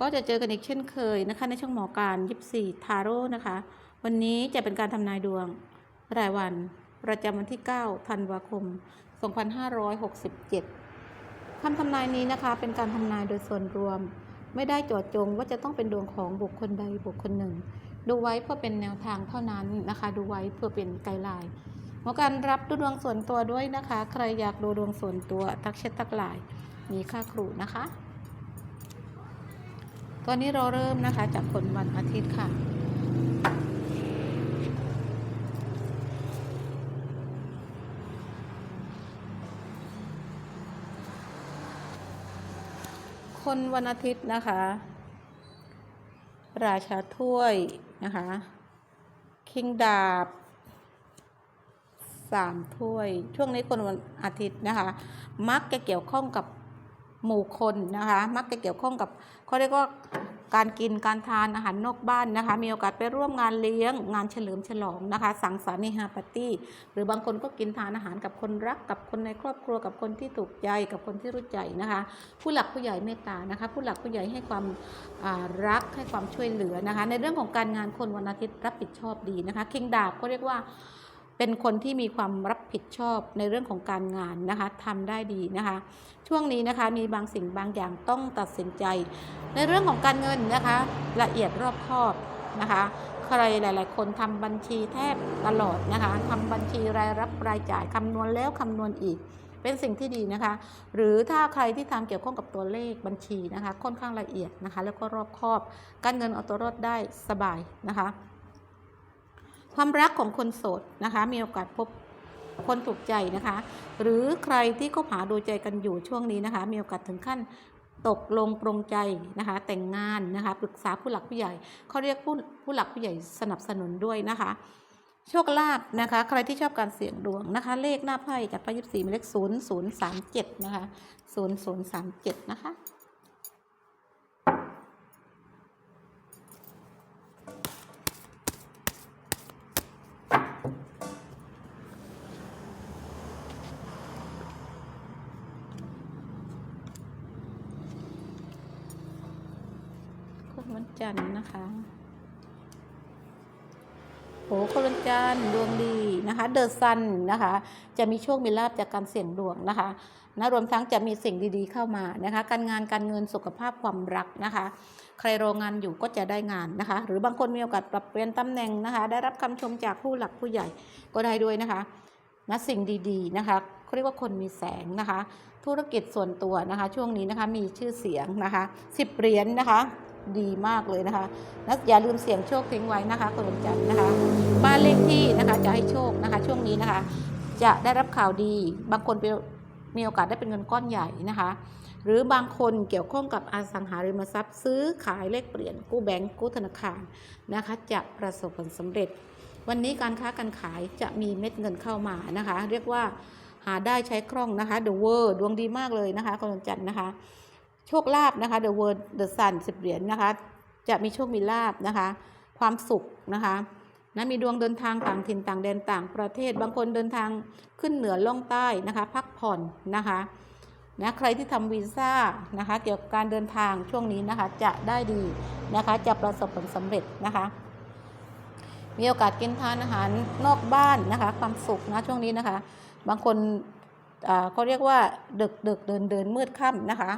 ก็จะเจอกันอีกเช่นเคยนะคะ ในช่องหมอการยิปซีทาโร่นะคะ วันนี้จะเป็นการทำนายดวงรายวันประจำวันที่ 9 ธันวาคม 2567คำทำนายนี้นะคะเป็นการทำนายโดยส่วนรวม ไม่ได้เจาะจงว่าจะต้องเป็นดวงของบุคคลใดบุคคลหนึ่ง ดูไว้เพื่อเป็นแนวทางเท่านั้นนะคะ ดูไว้เพื่อเป็นไกด์ไลน์หมอการรับดูดวงส่วนตัวด้วยนะคะ ใครอยากดูดวงส่วนตัวทักแชททักไลน์มีค่าครูนะคะ ตอนนี้เราเริ่มนะคะจากคนวันอาทิตย์ค่ะ คนวันอาทิตย์นะคะ ราชาถ้วยนะคะ คิงดาบสามถ้วย ช่วงนี้คนวันอาทิตย์นะคะ มักจะเกี่ยวข้องกับ หมู่คนนะคะ มักจะเกี่ยวข้องกับเขาเรียกว่าการกินการทานอาหารนอกบ้านนะคะ มีโอกาสไปร่วมงานเลี้ยงงานเฉลิมฉลองนะคะ สังสรรค์ในฮาปาร์ตี้ หรือบางคนก็กินทานอาหารกับคนรักกับคนในครอบครัวกับคนที่ถูกใจกับคนที่รู้ใจนะคะ ผู้หลักผู้ใหญ่เมตตานะคะ ผู้หลักผู้ใหญ่ให้ความารักให้ความช่วยเหลือนะคะ ในเรื่องของการงานคนวันอาทิตย์รับผิดชอบดีนะคะคิงดาบก็เรียกว่า เป็นคนที่มีความรับผิดชอบในเรื่องของการงานนะคะทำได้ดีนะคะ ช่วงนี้นะคะมีบางสิ่งบางอย่างต้องตัดสินใจ ในเรื่องของการเงินนะคะ ละเอียดรอบคอบนะคะ ใครหลาย ๆ คนทำบัญชีแทบตลอดนะคะทำบัญชีรายรับรายจ่ายคำนวณแล้วคำนวณอีกเป็นสิ่งที่ดีนะคะ หรือถ้าใครที่ทำเกี่ยวข้องกับตัวเลขบัญชีนะคะ ค่อนข้างละเอียดนะคะ แล้วก็รอบคอบ การเงินเอาตัวรอดได้สบายนะคะ ความรักของคนโสดนะคะ มีโอกาสพบคนถูกใจนะคะ หรือใครที่คบหาดูใจกันอยู่ช่วงนี้นะคะ มีโอกาสถึงขั้นตกลงปรงใจนะคะ แต่งงานนะคะปรึกษาผู้หลักผู้ใหญ่เขาเรียกผู้ผู้หลักผู้ใหญ่สนับสนุนด้วยนะคะ โชคลาภนะคะ ใครที่ชอบการเสี่ยงดวงนะคะ เลขหน้าไพ่จากไพ่ยิบสี่เลขศูนย์ศูนย์สามเจ็ดนะคะศูนย์ศูนย์สามเจ็ดนะคะ คนวันจั นะคะ โหคนวันจันทร์ดวงดีนะคะ เดอะซันนะคะ จะมีโชคมีลาบจากการเสี่ยงดวงนะคะนะรวมทั้งจะมีสิ่งดีๆเข้ามานะคะ การงานการเงินสุขภาพความรักนะคะ ใครรองานอยู่ก็จะได้งานนะคะ หรือบางคนมีโอกาสปรับเปลี่ยนตำแหน่งนะคะ ได้รับคำชมจากผู้หลักผู้ใหญ่ก็ได้ด้วยนะคะนะสิ่งดีๆนะคะเขาเรียกว่าคนมีแสงนะคะ ธุรกิจส่วนตัวนะคะ ช่วงนี้นะคะมีชื่อเสียงนะคะสิบเหรียญนะคะ ดีมากเลยนะคะและอย่าลืมเสี่ยงโชคทิ้งไว้นะคะคนวันจันทร์นะคะ บ้านเลขที่นะคะจะให้โชคนะคะ ช่วงนี้นะคะ จะได้รับข่าวดี บางคนเป็นมีโอกาสได้เป็นเงินก้อนใหญ่นะคะ หรือบางคนเกี่ยวข้องกับอสังหาริมทรัพย์ ซื้อขายเลขเปลี่ยนกู้แบงก์กู้ธนาคารนะคะ จะประสบผลสำเร็จ วันนี้การค้าการขายจะมีเม็ดเงินเข้ามานะคะ เรียกว่าหาได้ใช้คล่องนะคะ The World ดวงดีมากเลยนะคะคนวันจันทร์นะคะ โชคลาภนะคะ The World The Sun สิบเหรียญนะคะ จะมีโชคมีลาภนะคะ ความสุขนะคะนะมีดวงเดินทางต่างถิ่นต่างแดนต่างประเทศ บางคนเดินทางขึ้นเหนือล่องใต้นะคะ พักผ่อนนะคะนะใครที่ทำวีซ่านะคะ เกี่ยวกับการเดินทางช่วงนี้นะคะ จะได้ดีนะคะ จะประสบผลสำเร็จนะคะ มีโอกาสกินทานอาหารนอกบ้านนะคะ ความสุขนะช่วงนี้นะคะ บางคนอ่าเขาเรียกว่าดึกดึกเดินเดินมืดค่ำนะคะ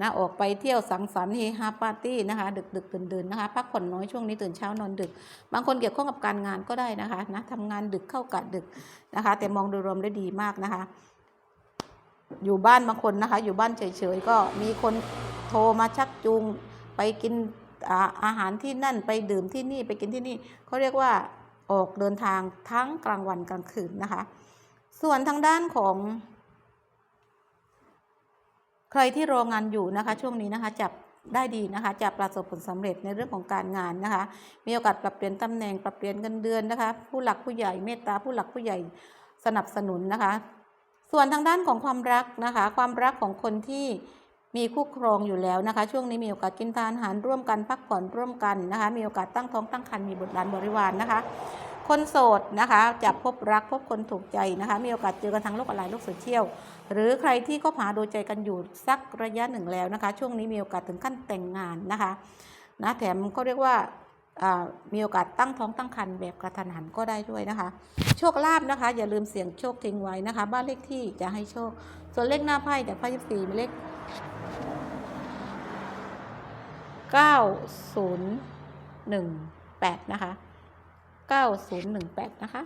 นะออกไปเที่ยวสังสรรค์เฮฮาปาร์ตี้นะคะ ดึกดึกเดินเดินนะคะพักผ่อนน้อยช่วงนี้ตื่นเช้านอนดึก บางคนเกี่ยวข้องกับการงานก็ได้นะคะนะทำงานดึกเข้ากะดึกนะคะ แต่มองโดยรวมได้ดีมากนะคะ อยู่บ้านบางคนนะคะ อยู่บ้านเฉยๆก็มีคนโทรมาชักจูงไปกินอาหารที่นั่นไปดื่มที่นี่ไปกินที่นี่เขาเรียกว่าออกเดินทางทั้งกลางวันกลางคืนนะคะ ส่วนทางด้านของ ใครที่รองานอยู่นะคะ ช่วงนี้นะคะจับได้ดีนะคะจะประสบผลสำเร็จในเรื่องของการงานนะคะ มีโอกาสปรับเปลี่ยนตำแหน่งปรับเปลี่ยนเงินเดือนนะคะ ผู้หลักผู้ใหญ่เมตตาผู้หลักผู้ใหญ่สนับสนุนนะคะ ส่วนทางด้านของความรักนะคะ ความรักของคนที่มีคู่ครองอยู่แล้วนะคะ ช่วงนี้มีโอกาสกินทานอาหารร่วมกันพักผ่อนร่วมกันนะคะ มีโอกาสตั้งท้องตั้งครรภ์มีบุตรหลานบริวารนะคะ คนโสดนะคะจะพบรักพบคนถูกใจนะคะ มีโอกาสเจอกันทางโลกออนไลน์โลกโซเชียลหรือใครที่ก็หาดูใจกันอยู่สักระยะหนึ่งแล้วนะคะ ช่วงนี้มีโอกาสถึงขั้นแต่งงานนะคะนะแถมก็เรียกว่ามีโอกาสตั้งท้องตั้งครรภ์แบบกระทันหันก็ได้ด้วยนะคะ โชคลาภนะคะ อย่าลืมเสี่ยงโชคทิ้งไว้นะคะ บ้านเลขที่จะให้โชค ส่วนเลขหน้าไพ่จากไพ่ยิบสี่มีเลข9018นะคะ 9018 นะคะ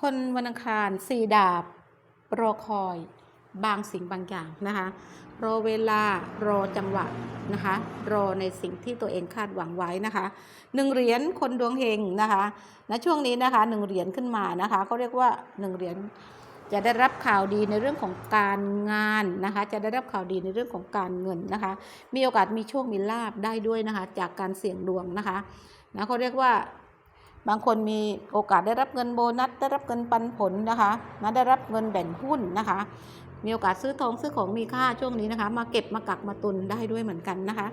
คนวันอังคารสี่ดาบรอคอย บางสิ่งบางอย่างนะคะ รอเวลารอจังหวะนะคะ รอในสิ่งที่ตัวเองคาดหวังไว้นะคะหนึ่งเหรียญคนดวงเฮงนะคะณช่วงนี้นะคะหนึ่งเหรียญขึ้นมานะคะเขาเรียกว่าหนึ่งเหรียญจะได้รับข่าวดีในเรื่องของการงานนะคะ จะได้รับข่าวดีในเรื่องของการเงินนะคะ มีโอกาสมีโชค มีลาบได้ด้วยนะคะ จากการเสี่ยงดวงนะคะนะเขาเรียกว่าบางคนมีโอกาสได้รับเงินโบนัสได้รับเงินปันผลนะคะนะได้รับเงินแบ่งหุ้นนะคะ มีโอกาสซื้อทองซื้อของมีค่าช่วงนี้นะคะ มาเก็บมากักมาตุนได้ด้วยเหมือนกันนะคะ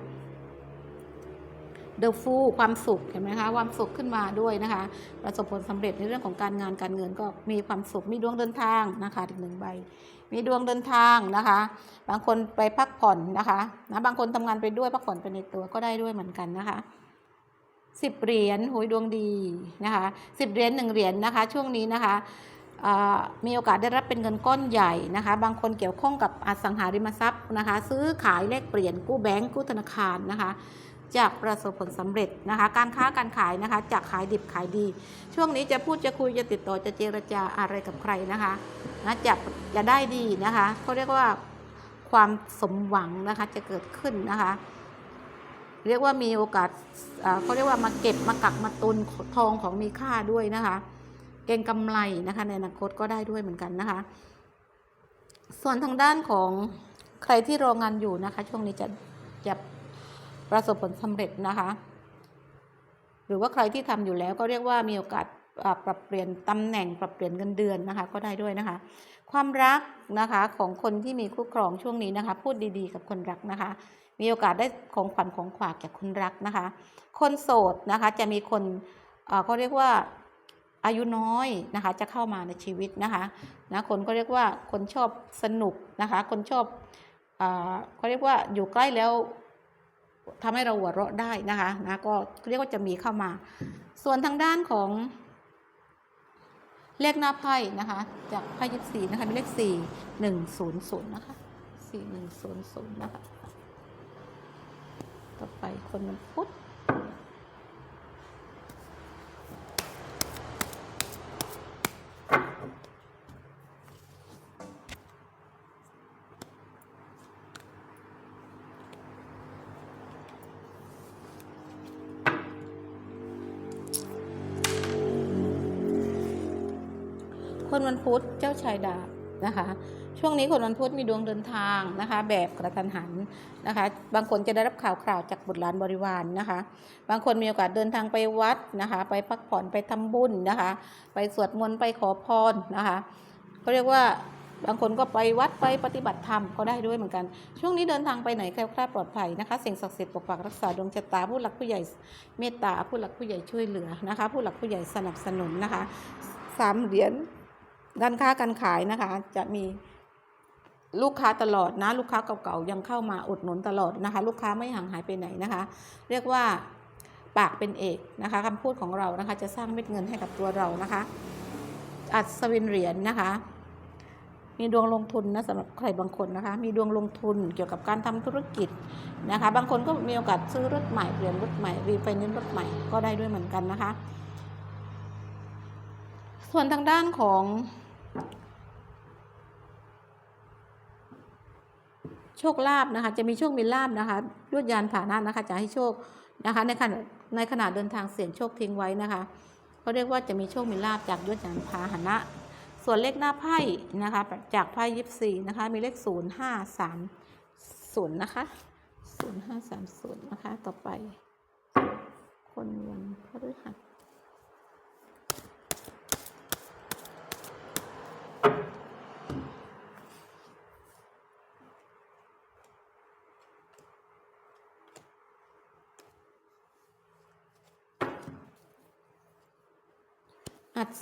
เดอะฟูความสุขเห็นไหมคะความสุขขึ้นมาด้วยนะคะ ประสบผลสำเร็จในเรื่องของการงานการเงินก็มีความสุขมีดวงเดินทางนะคะอีกหนึ่งใบ มีดวงเดินทางนะคะ บางคนไปพักผ่อนนะคะนะบางคนทำงานไปด้วยพักผ่อนไปในตัวก็ได้ด้วยเหมือนกันนะคะสิบเหรียญโหยดวงดีนะคะสิบเหรียญหนึ่งเหรียญนะคะ ช่วงนี้นะคะ มีโอกาสได้รับเป็นเงินก้อนใหญ่นะคะ บางคนเกี่ยวข้องกับอสังหาริมทรัพย์นะคะ ซื้อขายแลกเปลี่ยนกู้แบงก์กู้ธนาคารนะคะจะประสบผลสำเร็จนะคะ การค้าการขายนะคะจะขายดิบขายดี ช่วงนี้จะพูดจะคุยจะติดต่อจะเจรจาอะไรกับใครนะคะนะจะจะได้ดีนะคะเขาเรียกว่าความสมหวังนะคะจะเกิดขึ้นนะคะ เรียกว่ามีโอกาสเขาเรียกว่ามาเก็บมากักมาตุนทองของมีค่าด้วยนะคะ เก่งกำไรนะคะ ในอนาคตก็ได้ด้วยเหมือนกันนะคะ ส่วนทางด้านของใครที่รองานอยู่นะคะ ช่วงนี้จะจะประสบผลสำเร็จนะคะ หรือว่าใครที่ทำอยู่แล้วก็เรียกว่ามีโอกาสปรับเปลี่ยนตำแหน่งปรับเปลี่ยนเงินเดือนนะคะ ก็ได้ด้วยนะคะ ความรักนะคะของคนที่มีคู่ครองช่วงนี้นะคะ พูดดีๆ กับคนรักนะคะ มีโอกาสได้ของขวัญของขวากจากคนรักนะคะ คนโสดนะคะจะมีคนเออเขาเรียกว่า อายุน้อยนะคะจะเข้ามาในชีวิตนะคะนะคนก็เรียกว่าคนชอบสนุกนะคะคนชอบเอ่อเขาเรียกว่าอยู่ใกล้แล้วทำให้เราหัวเราะได้นะคะนะก็เรียกว่าจะมีเข้ามา ส่วนทางด้านของเลขหน้าไพ่นะคะจากไพ่ยิบสี่นะคะเป็นเลขสี่หนึ่งศูนย์ศูนย์นะคะสี่หนึ่งศูนย์ศูนย์นะคะ ต่อไปคนวันพุธ คนวันพุธเจ้าชายดาบนะคะ ช่วงนี้คนวันพุธมีดวงเดินทางนะคะ แบบกระทันหันนะคะ บางคนจะได้รับข่าวคราวจากบุตรหลานบริวารนนะคะ บางคนมีโอกาสเดินทางไปวัดนะคะ ไปพักผ่อนไปทำบุญนะคะ ไปสวดมนต์ไปขอพรนะคะเขาเรียกว่าบางคนก็ไปวัดไปปฏิบัติธรรมก็ได้ด้วยเหมือนกัน ช่วงนี้เดินทางไปไหนแคล้วคลาดปลอดภัยนะคะสิ่งศักดิ์สิทธิ์ปกปักรักษาดวงชะตาผู้หลักผู้ใหญ่เมตตาผู้หลักผู้ใหญ่ช่วยเหลือนะคะ ผู้หลักผู้ใหญ่สนับสนุนนะคะสามเหรียญ ด้านค้าการขายนะคะ จะมีลูกค้าตลอดนะ ลูกค้าเก่าๆยังเข้ามาอุดหนุนตลอดนะคะ ลูกค้าไม่ห่างหายไปไหนนะคะ เรียกว่าปากเป็นเอกนะคะคำพูดของเรานะคะ จะสร้างเม็ดเงินให้กับตัวเรานะคะ อัศวินเหรียญนะคะ มีดวงลงทุนนะสำหรับใครบางคนนะคะ มีดวงลงทุนเกี่ยวกับการทำธุรกิจนะคะ บางคนก็มีโอกาสซื้อรถใหม่เปลี่ยนรถใหม่รีไฟแนนซ์รถใหม่ก็ได้ด้วยเหมือนกันนะคะ ส่วนทางด้านของ โชคลาภนะคะ จะมีโชคมีลาภนะคะยวดยานผ่านะนะคะ จะให้โชคนะคะ ในขณะในขณะเดินทางเสี่ยงโชคทิ้งไว้นะคะเขาเรียกว่าจะมีโชคมีลาภจากยวดยานพาหนะ ส่วนเลขหน้าไพ่นะคะ จากไพ่ยิปซีนะคะ มีเลขศูนย์ห้าสามศูนย์นะคะศูนย์ห้าสามศูนย์นะคะ ต่อไป คนวันพฤหัส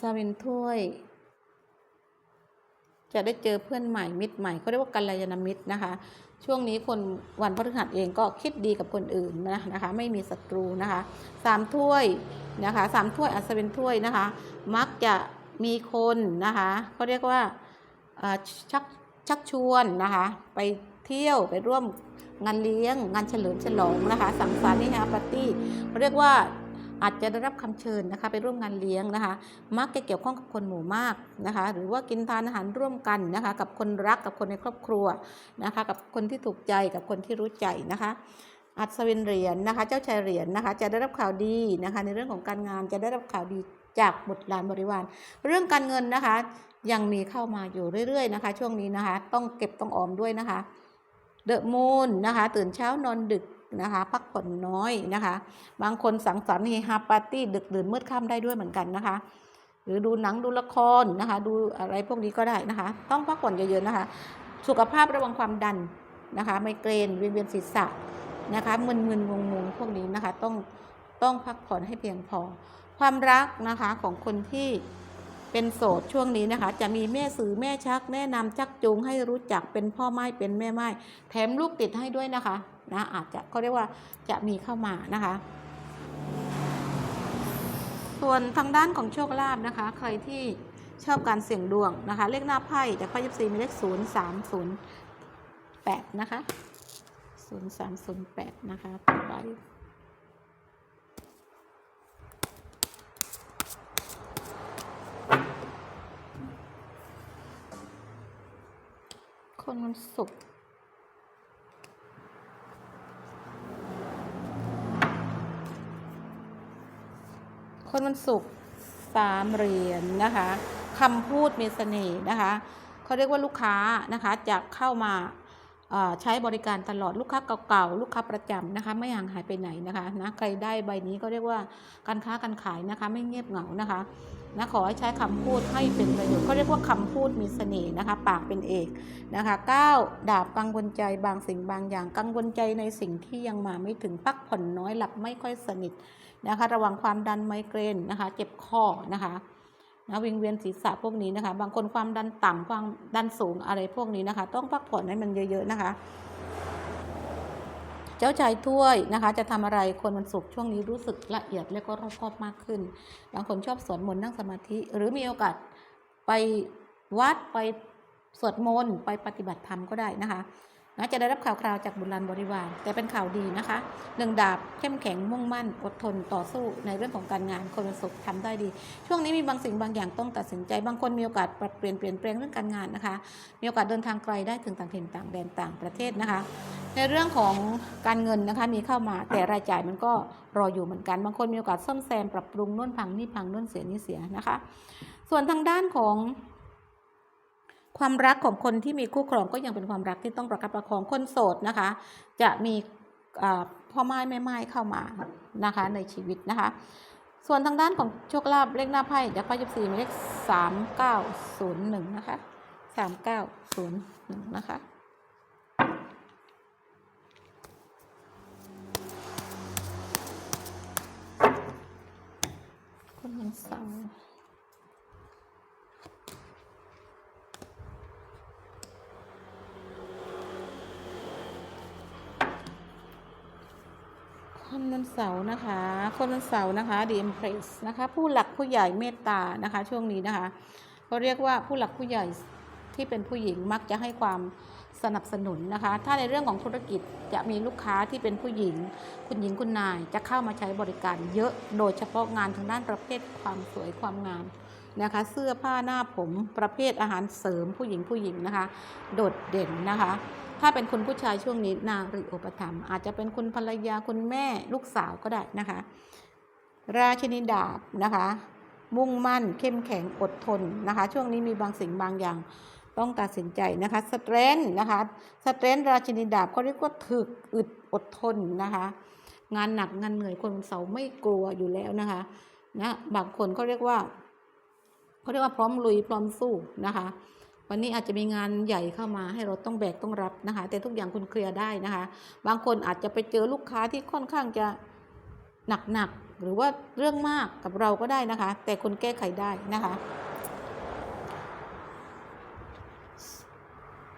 อัศวินถ้วย จะได้เจอเพื่อนใหม่มิตรใหม่เขาเรียกว่ากัลยาณมิตรนะคะ ช่วงนี้คนวันพฤหัสเองก็คิดดีกับคนอื่นนะนะคะ ไม่มีศัตรูนะคะสามถ้วยนะคะสามถ้วยอัศวินถ้วยนะคะ มักจะมีคนนะคะเขาเรียกว่าชักชักชวนนะคะ ไปเที่ยวไปร่วมงานเลี้ยง งานเฉลิมฉลองนะคะ สังสรรค์นิฮาปาร์ตี้เขาเรียกว่า อาจจะได้รับคำเชิญนะคะไปร่วมงานเลี้ยงนะคะ มักจะเกี่ยวข้องกับคนหมู่มากนะคะ หรือว่ากินทานอาหารร่วมกันนะคะ กับคนรักกับคนในครอบครัวนะคะ กับคนที่ถูกใจกับคนที่รู้ใจนะคะอัศวินเหรียญนะคะ เจ้าชายเหรียญนะคะ จะได้รับข่าวดีนะคะ ในเรื่องของการงานจะได้รับข่าวดีจากบุตรหลานบริวาร เรื่องการเงินนะคะ ยังมีเข้ามาอยู่เรื่อยๆนะคะ ช่วงนี้นะคะ ต้องเก็บต้องออมด้วยนะคะ เดอะมูนนะคะ ตื่นเช้านอนดึก นะคะ พักผ่อนน้อยนะคะ บางคนสังสรรค์เฮฮาปาร์ตี้ดึกดื่นมืดค่ำได้ด้วยเหมือนกันนะคะ หรือดูหนังดูละครนะคะ ดูอะไรพวกนี้ก็ได้นะคะ ต้องพักผ่อนเยอะๆนะคะ สุขภาพระวังความดันนะคะ ไมเกรนเวียนเวียนศีรษะนะคะมึนๆงงๆพวกนี้นะคะ ต้องต้องพักผ่อนให้เพียงพอ ความรักนะคะของคนที่เป็นโสดช่วงนี้นะคะ จะมีแม่สื่อแม่ชักแนะนำชักจูงให้รู้จักเป็นพ่อไม้เป็นแม่ไม้แถมลูกติดให้ด้วยนะคะ นะอาจจะเขาเรียกว่าจะมีเข้ามานะคะ ส่วนทางด้านของโชคลาภนะคะ ใครที่ชอบการเสี่ยงดวงนะคะ เลขหน้าไพ่จากไพ่ยิปซีมีเลขศูนย์สามศูนย์แปดนะคะศูนย์สามศูนย์แปดนะคะต่อไปคนวันศุกร์ วันศุกร์สามเหรียญนะคะคำพูดมีเสน่ห์นะคะเขาเรียกว่าลูกค้านะคะจะเข้ามาใช้บริการตลอดลูกค้าเก่าๆลูกค้าประจำนะคะไม่ห่างหายไปไหนนะคะนะใครได้ใบนี้ก็เรียกว่าการค้าการขายนะคะไม่เงียบเหงานะคะ นะขอให้ใช้คำพูดให้เป็นประโยชน์เขาเรียกว่าคำพูดมีเสน่ห์นะคะปากเป็นเอกนะคะก้าวดาบกังวลใจบางสิ่งบางอย่างกังวลใจในสิ่งที่ยังมาไม่ถึงพักผ่อนน้อยหลับไม่ค่อยสนิทนะคะระวังความดันไมเกรนนะคะเจ็บคอนะคะนะวิงเวียนศีรษะพวกนี้นะคะ บางคนความดันต่ำความดันสูงอะไรพวกนี้นะคะ ต้องพักผ่อนให้มันเยอะ ๆ นะคะ เจ้าชายถ้วยนะคะ จะทำอะไรคนวันศุกร์ช่วงนี้รู้สึกละเอียดและก็รอบคอบมากขึ้นบางคนชอบสวดมนต์นั่งสมาธิ หรือมีโอกาสไปวัดไปสวดมนต์ไปปฏิบัติธรรมก็ได้นะคะ นะจะได้รับข่าวคราวจากบุรันบริวาร แต่เป็นข่าวดีนะคะหนึ่งดาบเข้มแข็งมุ่งมั่น อดทนต่อสู้ในเรื่องของการงานคนวันศุกร์ทำได้ดี ช่วงนี้มีบางสิ่งบางอย่างต้องตัดสินใจ บางคนมีโอกาสปรับเปลี่ยนเปลี่ยนแปลงเรื่องการงานนะคะ มีโอกาสเดินทางไกลได้ถึงต่างถิ่นต่างแดนต่างประเทศนะคะ ในเรื่องของการเงินนะคะมีเข้ามาแต่รายจ่ายมันก็รออยู่เหมือนกัน บางคนมีโอกาสซ่อมแซมปรับปรุงนู่นพังนี่พังนู่นเสียนี่เสียนะคะ ส่วนทางด้านของ ความรักของคนที่มีคู่ครองก็ยังเป็นความรักที่ต้องประคับประคองคนโสดนะคะ จะมีพ่อไม้แม่ไม้เข้ามานะคะในชีวิตนะคะ ส่วนทางด้านของโชคลาภเลขหน้าไพ่จากไพ่ยิบสี่มีเลขสามเก้าศูนย์หนึ่งนะคะสามเก้าศูนย์หนึ่งนะคะคนวันเสาร์ คนวันเสาร์นะคะ คนวันเสาร์นะคะดีเอ็มเพรสนะคะ ผู้หลักผู้ใหญ่เมตตานะคะ ช่วงนี้นะคะเขาเรียกว่าผู้หลักผู้ใหญ่ที่เป็นผู้หญิงมักจะให้ความสนับสนุนนะคะ ถ้าในเรื่องของธุรกิจจะมีลูกค้าที่เป็นผู้หญิง คุณหญิงคุณนายจะเข้ามาใช้บริการเยอะ โดยเฉพาะงานทางด้านประเภทความสวยความงามนะคะ เสื้อผ้าหน้าผมประเภทอาหารเสริมผู้หญิงผู้หญิงนะคะ โดดเด่นนะคะ ถ้าเป็นคุณผู้ชายช่วงนี้นารีอุปถัมภ์อาจจะเป็นคุณภรรยาคุณแม่ลูกสาวก็ได้นะคะ ราชินีดาบนะคะ มุ่งมั่นเข้มแข็งอดทนนะคะ ช่วงนี้มีบางสิ่งบางอย่างต้องตัดสินใจนะคะสเตรนนะคะสเตรนราชินีดาบเขาเรียกว่าถึกอึดอดทนนะคะ งานหนักงานเหนื่อยคนเสาไม่กลัวอยู่แล้วนะคะนะบางคนเขาเรียกว่าเขาเรียกว่าพร้อมลุยพร้อมสู้นะคะ วันนี้อาจจะมีงานใหญ่เข้ามาให้เราต้องแบกต้องรับนะคะ แต่ทุกอย่างคุณเคลียร์ได้นะคะ บางคนอาจจะไปเจอลูกค้าที่ค่อนข้างจะหนักๆหรือว่าเรื่องมากกับเราก็ได้นะคะ แต่คุณแก้ไขได้นะคะ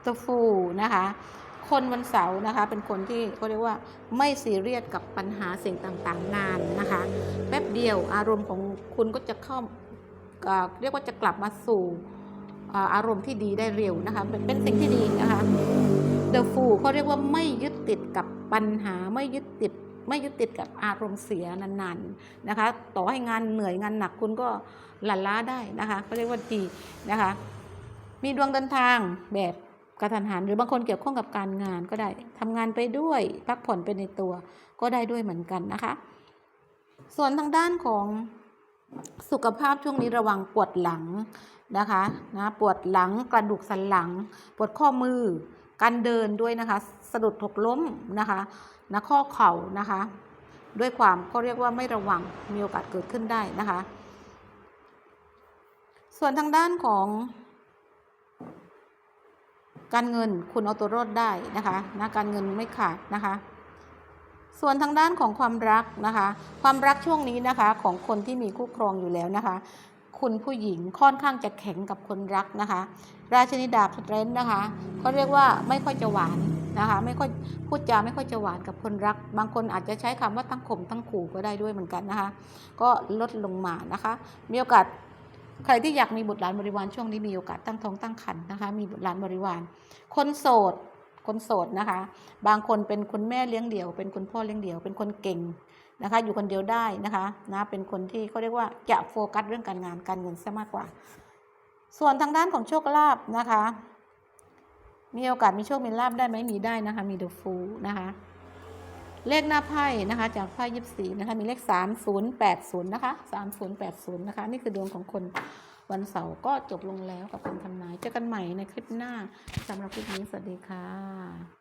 ตฟูนะคะคนวันเสาร์นะคะ เป็นคนที่เขาเรียกว่าไม่ซีเรียสกับปัญหาสิ่งต่างๆ นานนะคะ แป๊บเดียวอารมณ์ของคุณก็จะเข้าเอ่อเรียกว่าจะกลับมาสู่ อารมณ์ที่ดีได้เร็วนะคะเป็นเป็นสิ่งที่ดีนะคะ The Fool เขาเรียกว่าไม่ยึดติดกับปัญหาไม่ยึดติดไม่ยึดติดกับอารมณ์เสียนานๆนะคะ ต่อให้งานเหนื่อยงานหนักคุณก็หลั่นล้าได้นะคะเขาเรียกว่าดีนะคะ มีดวงเดินทางแบบกระทันหันหรือบางคนเกี่ยวข้องกับการงานก็ได้ทำงานไปด้วยพักผ่อนไปในตัวก็ได้ด้วยเหมือนกันนะคะ ส่วนทางด้านของสุขภาพช่วงนี้ระวังปวดหลัง นะคะนะปวดหลังกระดูกสันหลัง ปวดข้อมือการเดินด้วยนะคะสะดุดหกล้มนะคะนะข้อเข่านะคะ ด้วยความก็เรียกว่าไม่ระวังมีโอกาสเกิดขึ้นได้นะคะ ส่วนทางด้านของการเงินคุณเอาตัวรอดได้นะคะนะการเงินไม่ขาดนะคะ ส่วนทางด้านของความรักนะคะ ความรักช่วงนี้นะคะของคนที่มีคู่ครองอยู่แล้วนะคะ คุณผู้หญิงค่อนข้างจะแข็งกับคนรักนะคะ ราชนิดาบสเตรนท์นะคะเขาเรียกว่าไม่ค่อยจะหวานนะคะไม่ค่อยพูดจาไม่ค่อยจะหวานกับคนรัก บางคนอาจจะใช้คำว่าตั้งข่มตั้งขู่ก็ได้ด้วยเหมือนกันนะคะ ก็ลดลงมานะคะ มีโอกาสใครที่อยากมีบุตรหลานบริวารช่วงนี้มีโอกาสตั้งท้องตั้งครรภ์นะคะ มีบุตรหลานบริวาร คนโสด คนโสดนะคะ บางคนเป็นคุณแม่เลี้ยงเดี่ยว เป็นคุณพ่อเลี้ยงเดี่ยว เป็นคนเก่ง นะคะอยู่คนเดียวได้นะคะนะเป็นคนที่เขาเรียกว่าจะโฟกัสเรื่องการงานการเงินซะมากกว่า ส่วนทางด้านของโชคลาภนะคะ มีโอกาสมีโชคมีลาภได้ไหมมีได้นะคะ มีเดอะฟูนะคะเลขหน้าไพ่นะคะจากไพ่ยิบสีนะคะมีเลขสามศูนย์แปดศูนย์นะคะสามศูนย์แปดศูนย์นะคะ นี่คือดวงของคนวันเสาร์ก็จบลงแล้วกับการทำนายเจอกันใหม่ในคลิปหน้าสำหรับคลิปนี้สวัสดีค่ะ